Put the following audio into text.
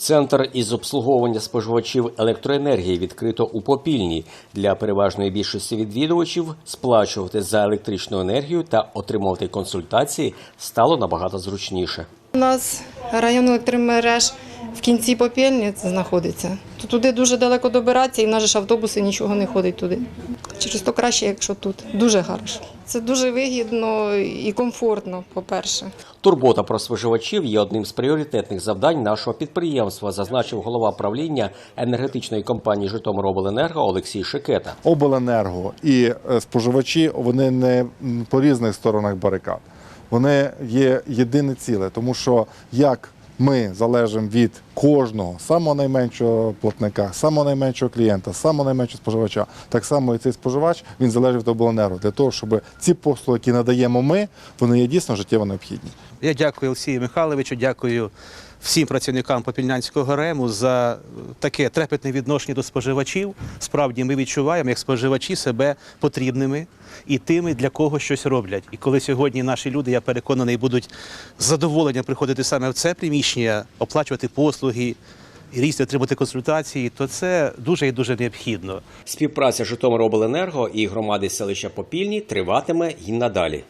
Центр із обслуговування споживачів електроенергії відкрито у Попільні. Для переважної більшості відвідувачів сплачувати за електричну енергію та отримувати консультації стало набагато зручніше. У нас район електромереж в кінці попільні знаходиться. Туди дуже далеко добиратися, і в нас ж автобуси нічого не ходить туди. Через то краще, якщо тут. Дуже хорошо. Це дуже вигідно і комфортно, по-перше. Турбота про споживачів є одним з пріоритетних завдань нашого підприємства, зазначив голова правління енергетичної компанії Житомиробленерго Олексій Шикета. обленерго і е, споживачі вони не по різних сторонах барикад. Вони є єдине ціле, тому що як ми залежимо від кожного самого найменшого платника, самого найменшого клієнта, самого найменшого споживача, так само і цей споживач він залежить від обленерго для того, щоб ці послуги, які надаємо ми, вони є дійсно життєво необхідні. Я дякую Олексію Михайловичу, дякую всім працівникам Попільнянського РЕМу за таке трепетне відношення до споживачів. Справді ми відчуваємо, як споживачі себе потрібними і тими, для кого щось роблять. І коли сьогодні наші люди, я переконаний, будуть з задоволенням приходити саме в це приміщення, оплачувати послуги. І різні отримати консультації, то це дуже і дуже необхідно. Співпраця Житомиробленерго і громади селища Попільні триватиме і надалі.